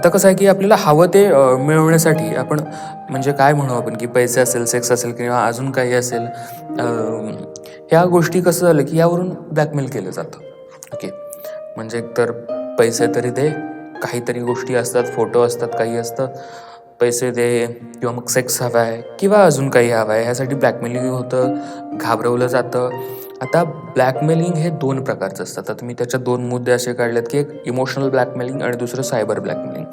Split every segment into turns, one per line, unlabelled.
आता कसं आहे की आपल्याला हवं ते मिळवण्यासाठी आपण म्हणजे काय म्हणू आपण की पैसे असेल सेक्स असेल किंवा अजून काही असेल ह्या गोष्टी कसं झालं की यावरून ब्लॅकमेल केलं जातं. ओके म्हणजे एकतर पैसे तरी दे काहीतरी गोष्टी असतात फोटो असतात काही असतं पैसे दे किंवा मग सेक्स हवा आहे किंवा अजून काही हवं आहे ह्यासाठी ब्लॅकमेलिंग होतं घाबरवलं जातं. आता ब्लॅकमेलिंग हे दोन प्रकारचं असतात आता मी त्याच्या दोन मुद्दे असे काढलेत की एक इमोशनल ब्लॅकमेलिंग आणि दुसरं सायबर ब्लॅकमेलिंग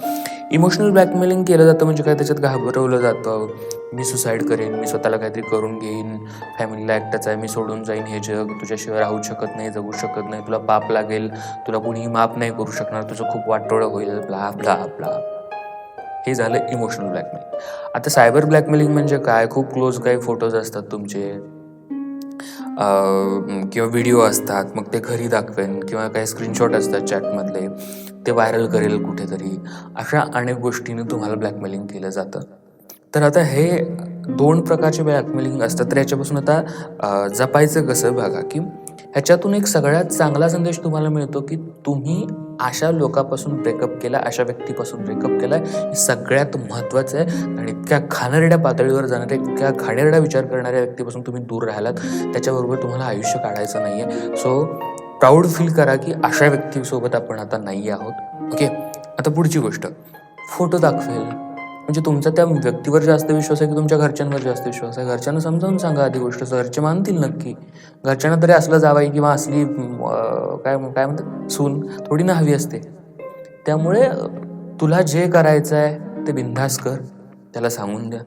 इमोशनल ब्लॅकमेलिंग केलं जातं म्हणजे काय? त्याच्यात घाबरवलं जातं. मी सुसाईड करेन मी स्वतःला काहीतरी करून घेईन फॅमिलीला एकटाच आहे मी सोडून जाईन हे जग तुझ्याशिवाय राहू शकत नाही जगू शकत नाही तुला पाप लागेल तुला कुणीही माफ नाही करू शकणार तुझं खूप वाटोळं होईल आपला आपला आपला हे झालं इमोशनल ब्लॅकमेलिंग आता सायबर ब्लॅकमेलिंग म्हणजे काय? खूप क्लोज काही फोटोज असतात तुमचे. किंवा व्हिडिओ असतात मग ते घरी दाखवेन किंवा काही स्क्रीनशॉट असतात चॅटमधले ते व्हायरल करेल कुठेतरी. अशा अनेक गोष्टींनी तुम्हाला ब्लॅकमेलिंग केलं जातं. तर आता हे दोन प्रकारचे ब्लॅकमेलिंग असतात. तर याच्यापासून आता जपायचं कसं बघा की ह्याच्यातून एक सगळ्यात चांगला संदेश तुम्हाला मिळतो की तुम्ही अशा लोकापासून ब्रेकअप केला अशा व्यक्तीपासून ब्रेकअप केला हे सगळ्यात महत्त्वाचं आहे. आणि इतक्या घाणेरड्या पातळीवर जाणाऱ्या इतक्या घाणेरडा विचार करणाऱ्या व्यक्तीपासून तुम्ही दूर राहिलात त्याच्याबरोबर तुम्हाला आयुष्य काढायचं नाही आहे सो प्राऊड फील करा की अशा व्यक्तीसोबत आपण आता नाही आहोत. ओके आता पुढची गोष्ट. फोटो दाखवेल. म्हणजे तुमचा त्या व्यक्तीवर जास्त विश्वास आहे की तुमच्या घरच्यांवर जास्त विश्वास आहे? घरच्यांना समजावून सांगा आधी गोष्ट. घरचे मानतील नक्की. घरच्यांना तरी असलं जावाई किंवा असली काय काय म्हणतात? सून थोडी ना हवी असते. त्यामुळे तुला जे करायचं आहे ते बिनधास कर. त्याला सांगून द्या.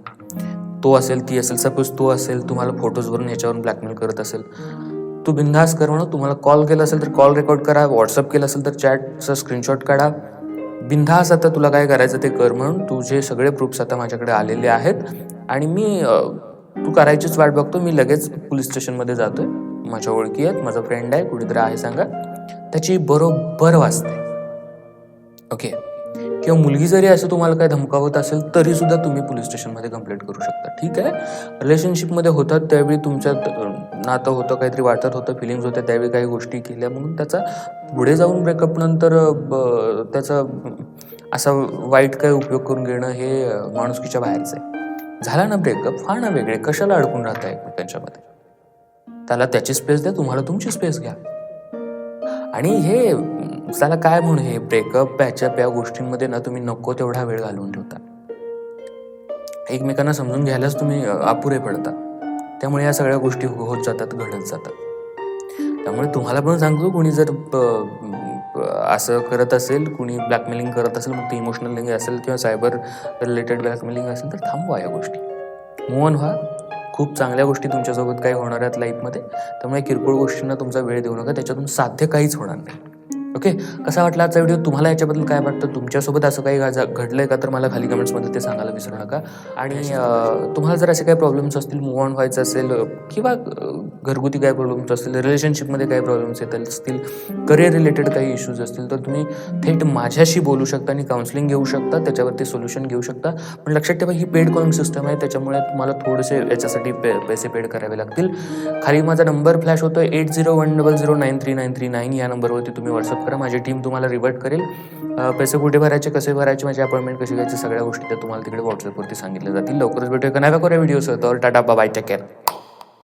तो असेल ती असेल. सपोज तो असेल तुम्हाला फोटोजवरून याच्यावरून ब्लॅकमेल करत असेल. तू बिनधास कर म्हणून तुम्हाला कॉल केला असेल तर कॉल रेकॉर्ड करा. व्हॉट्सअप केलं असेल तर चॅटचा स्क्रीनशॉट काढा. बिनधास आता तुला काय करायचं ते कर म्हणून तुझे सगळे प्रूफ्स आता माझ्याकडे आलेले आहेत. आणि मी तू करायचीच वाट बघतो. मी लगेच पोलीस स्टेशनमध्ये जातोय. माझ्या ओळखी आहेत माझा फ्रेंड आहे कुणीतरी आहे सांगा. त्याची बरोबर वाचते. ओके किंवा मुलगी जरी असं तुम्हाला काय धमकावत असेल तरी सुद्धा तुम्ही पोलीस स्टेशनमध्ये कंप्लेंट करू शकता. ठीक आहे? रिलेशनशिपमध्ये होतात त्यावेळी तुमच्यात नातं होतं काहीतरी वाटत होतं फिलिंग्स होत्या त्यावेळी काही गोष्टी केल्या म्हणून त्याचा पुढे जाऊन ब्रेकअप नंतर ब- त्याचा असा वाईट काही उपयोग करून घेणं हे माणुसकीच्या बाहेरचं आहे. झाला ना ब्रेकअप हा ना वेगळे. कशाला अडकून राहता एकमेकांच्यामध्ये त्याला त्याची स्पेस द्या तुम्हाला तुमची स्पेस घ्या. आणि हे त्याला काय म्हणू हे? ब्रेकअप पॅचअप या गोष्टींमध्ये ना तुम्ही नको तेवढा वेळ घालवून ठेवता. एकमेकांना समजून घ्यायलाच तुम्ही अपुरे पडता. त्यामुळे या सगळ्या गोष्टी हो-, होत जातात घडत जातात. त्यामुळे तुम्हाला पण सांगतो कोणी जर असं करत असेल कुणी ब्लॅकमेलिंग करत असेल मग ते इमोशनल लिंग असेल किंवा सायबर रिलेटेड ब्लॅकमेलिंग असेल तर थांबवा या गोष्टी. मोहन व्हा. खूप चांगल्या गोष्टी तुमच्यासोबत काही होणार आहेत लाईफमध्ये त्यामुळे किरकोळ गोष्टींना तुमचा वेळ देऊ नका. त्याच्यातून साध्य काहीच होणार नाही. ओके कसा वाटला आजचा व्हिडिओ तुम्हाला याच्याबद्दल काय वाटतं? तुमच्यासोबत असं काही घा- घडलंय का? तर मला खाली कमेंट्समध्ये ते सांगायला विसरू नका. आणि तुम्हाला जर असे काही प्रॉब्लेम्स असतील मूव ऑन व्हायचं असेल किंवा घरगुती काही प्रॉब्लेम्स असतील रिलेशनशिपमध्ये काही प्रॉब्लेम्स येत असतील करिअर रिलेटेड काही इश्यूज असतील तर तुम्ही थेट माझ्याशी बोलू शकता आणि काउन्सिलिंग घेऊ शकता. त्याच्यावरती सोल्युशन घेऊ शकता. पण लक्षात ठेवा ही पेड कॉलिंग सिस्टम आहे. त्याच्यामुळे तुम्हाला थोडेसे याच्यासाठी पे पैसे पेड करावे लागतील. खाली माझा नंबर फ्लॅश होतो eight zero one double zero nine three nine three nine या नंबरवरती तुम्ही व्हॉट्सअप करा माझी टीम तुम्हाला रिवर्ट करेल. पैसे कुठे भरायचे कसे भरायचे माझी अपॉइंटमेंट कशी घ्यायची सगळ्या गोष्टी त्या तुम्हाला तिकडे व्हॉट्सअपवरती सांगितल्या जातील. लवकरच भेटूया. का नव्या करूया व्हिडिओ तर टाटा बाय टेक केअर